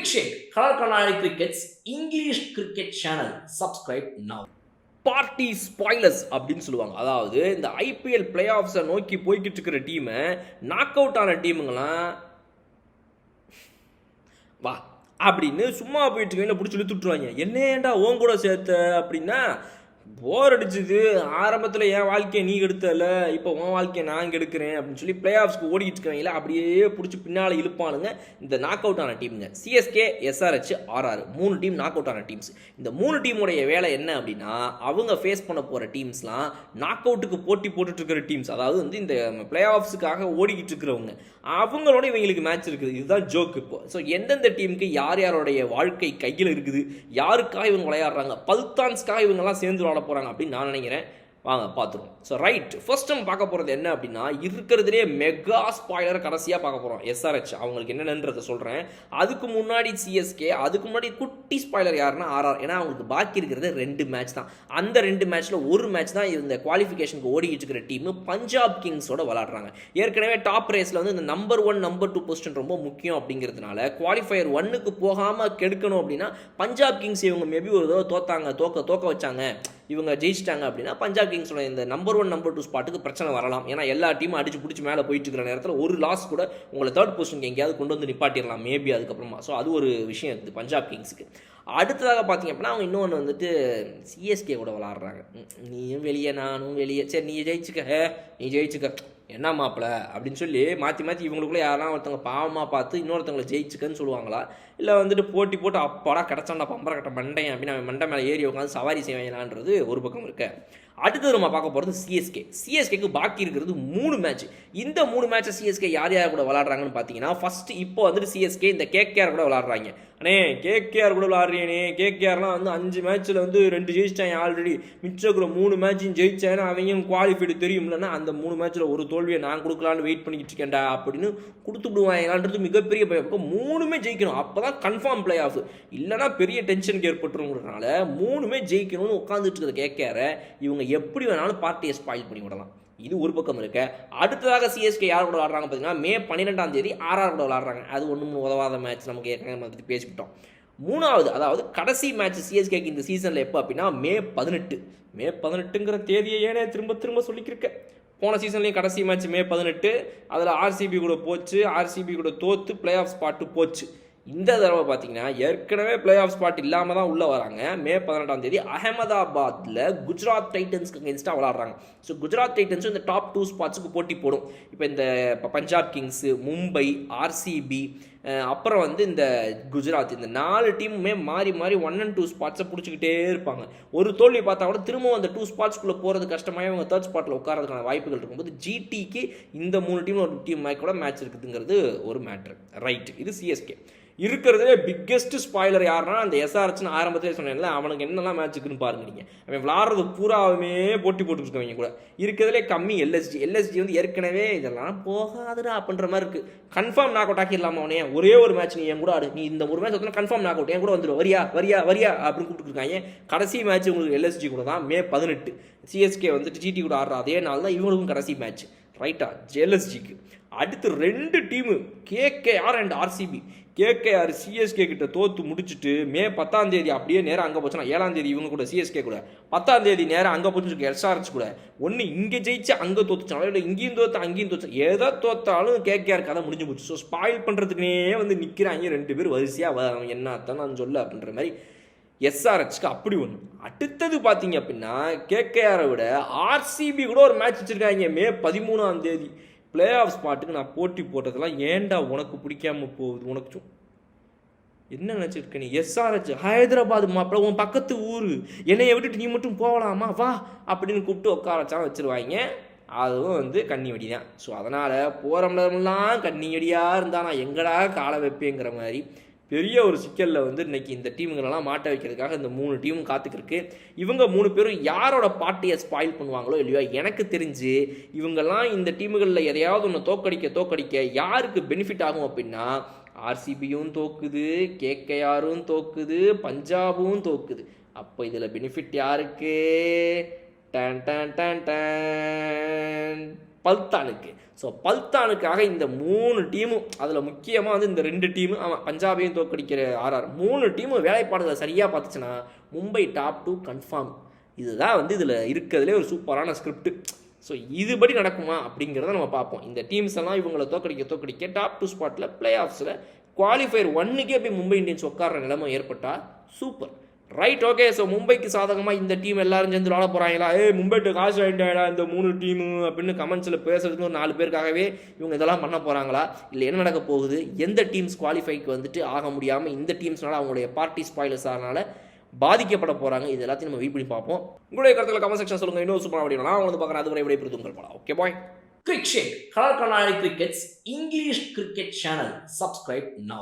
Cricket shake colour கண்ணாடி crickets English cricket channel subscribe now party spoilers அப்படின்னு சொல்லுவாங்க. அதாவது இந்த ஐபிஎல் பிளே ஆஃப்ஸை நோக்கி போய்கிட்டு இருக்கிற டீமை நாக் அவுட் ஆன டீமுங்களாம் வா அப்படின்னு சும்மா போயிட்டு இருக்கவங்கள பிடிச்சி இழுத்துட்ருவாங்க என்ன ஏண்டா உன் கூட சேர்த்த அப்படின்னா போர் அடிச்சுது. ஆரம்பத்தில் என் வாழ்க்கையை நீ எடுத்தல இப்போ உன் வாழ்க்கையை நான் எடுக்கிறேன் அப்படின்னு சொல்லி பிளே ஆஃப்ஸ்க்கு ஓடிக்கிட்டு இருக்கவங்கள அப்படியே பிடிச்சி பின்னால் இழுப்பானுங்க இந்த நாக் அவுட் ஆன டீமுங்க சிஎஸ்கே எஸ்ஆர்ஹெச் ஆர்ஆர் மூணு டீம் நாக் அவுட் ஆன டீம்ஸ் இந்த மூணு டீமுடைய வேலை என்ன அப்படின்னா அவங்க ஃபேஸ் பண்ண போகிற டீம்ஸ்லாம் நாக் அவுட்டுக்கு போட்டி போட்டுட்டு இருக்கிற டீம்ஸ் அதாவது வந்து இந்த பிளே ஆஃப்ஸுக்காக ஓடிக்கிட்டு இருக்கிறவங்க. அவங்களோட இவங்களுக்கு மேட்ச் இருக்குது. இதுதான் ஜோக் இப்போ. ஸோ எந்தெந்த டீமுக்கு யார் யாருடைய வாழ்க்கை கையில் இருக்குது? யாருக்காக இவங்க விளையாடுறாங்க? பல்தான்ஸ்க்காக இவங்கெல்லாம் சேர்ந்து விளாட போகிறாங்க அப்படின்னு நான் நினைக்கிறேன். வாங்க பார்த்துருவோம். ஸோ ரைட் ஃபர்ஸ்ட் நம்ம பார்க்க போகிறது என்ன அப்படின்னா இருக்கிறதுலே மெகா ஸ்பாய்லர் கடைசியாக பார்க்க போகிறோம் எஸ்ஆர்ஹெச் அவங்களுக்கு என்னென்னன்றதை சொல்கிறேன் அதுக்கு முன்னாடி சிஎஸ்கே அதுக்கு முன்னாடி குட்டி ஸ்பாய்லர் யாருன்னா ஆர்ஆர். ஏன்னா அவங்களுக்கு பாக்கி இருக்கிறது ரெண்டு மேட்ச் தான். அந்த ரெண்டு மேட்ச்சில் ஒரு மேட்ச் தான் இந்த குவாலிஃபிகேஷனுக்கு ஓடிக்கிட்டு இருக்கிற டீம் பஞ்சாப் கிங்ஸோட விளாடுறாங்க ஏற்கனவே டாப் ரேஸில் வந்து இந்த number one number two position ரொம்ப முக்கியம் அப்படிங்கிறதுனால குவாலிஃபயர் ஒன்னுக்கு போகாமல் கெடுக்கணும் அப்படின்னா பஞ்சாப் கிங்ஸ் இவங்க மேபி ஒரு தடவை தோத்தாங்க தோக்க தோக்க வச்சாங்க இவங்க ஜெயிச்சிட்டாங்க அப்படின்னா பஞ்சாப் கிங்ஸோட இந்த நம்பர் ஒன் நம்பர் டூ ஸ்பாட்டுக்கு பிரச்சனை வரலாம். ஏன்னா எல்லா டீமும் அடிச்சு பிடிச்சி மேலே போயிட்டு இருக்கிற நேரத்தில் ஒரு லாஸ் கூட உங்களை தேர்ட் பொசிஷனுக்கு எங்கேயாவது கொண்டு வந்து நிப்பாட்டிடலாம் மேபி அதுக்கப்புறமா. ஸோ அது ஒரு விஷயம் இருக்குது பஞ்சாப் கிங்ஸுக்கு அடுத்ததாக பார்த்தீங்க அப்படின்னா அவங்க இன்னொன்று வந்துட்டு சிஎஸ்கே கூட விளாட்றாங்க. நீயும் வெளியே நானும் வெளியே. சரி நீ ஜெயிச்சுக்க ஹே, நீ ஜெயிச்சுக்க. என்ன மாப்பிள? அப்படின்னு சொல்லி மாற்றி மாற்றி இவங்களுக்குள்ளே யாரெல்லாம் ஒருத்தவங்க பாவமாக பார்த்து இன்னொருத்தவங்களை ஜெயிச்சுக்கன்னு சொல்லுவாங்களா? இல்லை வந்துட்டு போட்டி போட்டு அப்பாடா கிடச்சாண்டா பம்பரை கட்ட மண்டையன் அப்படின்னு அவன் மண்டை மேலே ஏறி உட்காந்து சவாரி செய்வாங்களான்றது ஒரு பக்கம் இருக்க. அடுத்தது நம்ம பார்க்க போகிறது சிஎஸ்கே சிஎஸ்கேக்கு பாக்கி இருக்கிறது மூணு மேட்ச் இந்த மூணு மேட்ச்சை சிஎஸ்கே யார் யார் கூட விளாட்றாங்கன்னு பார்த்தீங்கன்னா ஃபஸ்ட்டு இப்போ வந்துட்டு சிஎஸ்கே இந்த கேகேஆர் கூட விளாட்றாங்க அண்ணே கேகேஆர் கூட விளாட்றியனே கேகேஆர்லாம் வந்து அஞ்சு மேட்ச்சில் வந்து ரெண்டு ஜெயிச்சிட்டாங்க ஆல்ரெடி மிச்சம் மூணு மேட்சும் ஜெயிச்சேன்னா அவங்க குவாலிஃபைடு தெரியும்லன்னா அந்த மூணு மேட்ச்சில் ஒரு தோல்வியை நான் கொடுக்கலான்னு வெயிட் பண்ணிக்கிட்டு இருக்கேன்டா அப்படின்னு கொடுத்து விடுவாங்களான்றது மிகப்பெரிய பயம் மூணுமே ஜெயிக்கணும். அப்போ தான் கன்ஃபார்ம் பிளே ஆஃப் இல்லைனா பெரிய டென்ஷனுக்கு ஏற்பட்டுருங்கிறதுனால மூணுமே ஜெயிக்கணும்னு உட்காந்துட்டு இருக்கிற கேகேஆரை இவங்க எப்படி வேணாலும் பார்ட்டியை ஸ்பாயில் பண்ணி விடலாம். இது ஒரு பக்கம் இருக்க. அடுத்ததாக சிஎஸ்கே யார் கூட விளாட்றாங்க பார்த்தீங்கன்னா மே பன்னிரெண்டாம் தேதி ஆர்ஆர் கூட விளாட்றாங்க. அது ஒன்றும் உதவாத மேட்ச் நமக்கு ஏற்கனவே நம்ம பற்றி பேசிக்கிட்டோம் மூணாவது அதாவது கடைசி மேட்ச் சிஎஸ்கேக்கு இந்த சீசனில் எப்போ அப்படின்னா மே பதினெட்டு. மே பதினெட்டுங்கிற தேதியை ஏனே திரும்ப திரும்ப சொல்லிக்கிருக்க. போன சீசன்லேயும் கடைசி மேட்ச் மே பதினெட்டு. அதில் ஆர்சிபி கூட போச்சு. ஆர்சிபி கூட தோற்று பிளே ஆஃப் ஸ்பாட்டு போச்சு. இந்த தடவை பார்த்தீங்கன்னா ஏற்கனவே பிளே ஆஃப் ஸ்பாட் இல்லாமல் தான் உள்ளே வராங்க. மே பதினெட்டாம் தேதி அகமதாபாத்தில் குஜராத் டைட்டன்ஸ்க்கு அகேன்ஸ்டாக விளாட்றாங்க ஸோ குஜராத் டைட்டன்ஸும் இந்த டாப் டூ ஸ்பாட்ஸுக்கு போட்டி போடும். இப்போ இந்த பஞ்சாப் கிங்ஸு மும்பை ஆர்சிபி அப்புறம் வந்து இந்த குஜராத் இந்த நாலு டீமுமே மாறி மாறி ஒன் அண்ட் டூ ஸ்பாட்ஸை பிடிச்சிக்கிட்டே இருப்பாங்க. ஒரு தோல்வி பார்த்தா கூட திரும்பவும் அந்த டூ ஸ்பாட்ஸ்குள்ளே போகிறது கஷ்டமாக இவங்க தேர்ட் ஸ்பாட்டில் உட்காரதுக்கான வாய்ப்புகள் இருக்கும்போது ஜிடிக்கு இந்த மூணு டீம் ஒரு டீம் கூட மேட்ச் இருக்குதுங்கிறது ஒரு மேட்ரு ரைட் இது சிஎஸ்கே இருக்கிறதுலே பிக்கெஸ்ட் ஸ்பாய்லர் யாருன்னா அந்த எஸ்ஆர்ஹெச்னு ஆரம்பத்திலே சொன்னேன்ல அவனுக்கு என்னெல்லாம் மேட்ச் இருக்குன்னு பாருங்க நீங்கள் அவன் விளாட்றது பூராவுமே போட்டி போட்டுருக்கவங்க கூட. இருக்கிறதுலே கம்மி எல்எஸ்ஜி எல்எஸ்ஜி வந்து ஏற்கனவே இதெல்லாம் போகாதுடா அப்படின்ற மாதிரி இருக்குது கன்ஃபார்ம் நாக் அவுட் ஆக்கிடலாமா அவனே ஒரே ஒரு மேட்ச் நீ என் கூட ஆடு. நீ இந்த ஒரு மேட்ச் வந்து கன்ஃபார்ம் நாக் அவுட் என் கூட வந்துடும் வரியா? வரியா? வரியா? அப்படின்னு கூப்பிட்டுருக்காங்க. கடைசி மேட்ச் உங்களுக்கு எல்எஸ்ஜி கூட தான். மே பதினெட்டு. சிஎஸ்கே வந்துட்டு ஜிடி கூட ஆடுற. அதே நாள் தான் இவங்களுக்கும் கடைசி மேட்ச் ரைட்டா ஜெல்எஸ்ஜிக்கு அடுத்து ரெண்டு team KKR and RCB KKR CSK கிட்ட தோத்து முடிச்சுட்டு மே பத்தாம் தேதி அப்படியே நேரம் அங்கே போச்சுன்னா ஏழாம் தேதி இவங்க கூட சிஎஸ்கே கூட. பத்தாம் தேதி நேரம் அங்கே போச்சு எஸ்ஆர்எஸ் கூட. ஒன்று இங்கே ஜெயிச்சு அங்கே தோத்துச்சாலும் இல்லை இங்கேயும் தோத்து அங்கேயும் தோச்சு எதை தோத்தாலும் கேகேஆர் கதை முடிஞ்சு போச்சு. ஸோ ஸ்பாயில் பண்ணுறதுக்குனே வந்து நிற்கிறாங்க ரெண்டு பேர் வரிசையாக என்னத்தான் நான் சொல்ல அப்படின்ற மாதிரி எஸ்ஆர்ஹெச்க்கு அப்படி ஒன்று அடுத்தது பார்த்தீங்க அப்படின்னா கேகேஆரை விட ஆர்சிபி கூட ஒரு மேட்ச் வச்சுருக்காங்க மே பதிமூணாம் தேதி. பிளே ஆஃப் ஸ்பாட்டுக்கு நான் போட்டி போட்டதெல்லாம் ஏன்டா உனக்கு பிடிக்காம போகுது? உனக்கு என்ன நினச்சிருக்க நீ? எஸ்ஆர்ஹெச் ஹைதராபாத் மாப்பிள்ள உன் பக்கத்து ஊர். என்னையை விட்டுட்டு நீ மட்டும் போகலாமா? வா அப்படின்னு கூப்பிட்டு உட்கார வச்சா வச்சிருவாங்க. அதுவும் வந்து கன்னி தான் ஸோ அதனால் போகிறவங்களெல்லாம் கன்னி இருந்தால் நான் எங்கடா காலை வைப்பேங்கிற மாதிரி பெரிய ஒரு சிக்கலில் வந்து இன்னைக்கு இந்த டீமுங்களெல்லாம் மாட்ட வைக்கிறதுக்காக இந்த மூணு டீமும் காத்துக்கிருக்கு. இவங்க மூணு பேரும் யாரோட பார்ட்டியை ஸ்பாயில் பண்ணுவாங்களோ இல்லையோ எனக்கு தெரிஞ்சு இவங்கெல்லாம் இந்த டீமுகளில் எதையாவது ஒன்று தோக்கடிக்க தோக்கடிக்க யாருக்கு பெனிஃபிட் ஆகும் அப்படின்னா ஆர்சிபியும் தோக்குது கேகேஆரும் தோக்குது பஞ்சாபும் தோக்குது. அப்போ இதில் பெனிஃபிட் யாருக்கு? டன் டன் டன் டன். பல்தானுக்கு. ஸோ பல்தானுக்காக இந்த மூணு டீமும் அதில் முக்கியமாக வந்து இந்த ரெண்டு டீமு ஆமாம் பஞ்சாபையும் தோக்கடிக்கிற ஆர்ஆர். மூணு டீமும் வேலைப்பாடுகளை சரியாக பார்த்துச்சுன்னா மும்பை டாப் டூ கன்ஃபார்ம் இதுதான் வந்து இதில் இருக்கிறதுலே ஒரு சூப்பரான ஸ்கிரிப்ட் ஸோ இதுபடி நடக்குமா அப்படிங்கிறத நம்ம பார்ப்போம். இந்த டீம்ஸ் எல்லாம் இவங்களை தோக்கடிக்க தோக்கடிக்க டாப் டூ ஸ்பாட்டில் பிளே ஆஃப்ஸில் குவாலிஃபயர் ஒன்னுக்கே போய் மும்பை இந்தியன்ஸ் உட்கார்ற நிலைமை ஏற்பட்டால் சூப்பர் ரைட் ஓகே ஸோ மும்பைக்கு சாதகமாக இந்த டீம் எல்லாரும் சேர்ந்து விளாட போகிறாங்களா ஏ மும்பைட்டு காசு வாங்கிட்டாடா இந்த மூணு டீமு அப்படின்னு கமெண்ட்ஸில் பேசுறதுக்கு ஒரு நாலு பேருக்காகவே இவங்க இதெல்லாம் பண்ண போகிறாங்களா இல்லை என்ன நடக்க போகுது? எந்த டீம்ஸ் குவாலிஃபைக்கு வந்துட்டு ஆக முடியாமல் இந்த டீம்ஸ்னால அவங்களுடைய பார்ட்டி ஸ்பாயிலர்ஸ் அதனால் பாதிக்கப்பட போகிறாங்க இது எல்லாத்தையும் நம்ம வெயிட் பண்ணி பார்ப்போம். உங்களுடைய கருத்துல கமெண்ட் செக்ஷன் சொல்லுங்கள் இன்னொரு சூப்பராக அப்படின்னா நான் வந்து பார்க்குறேன். அதுவரை எப்படி உங்கள் படம் okay bye Quick shake colour கண்ணாடி crickets English cricket channel subscribe now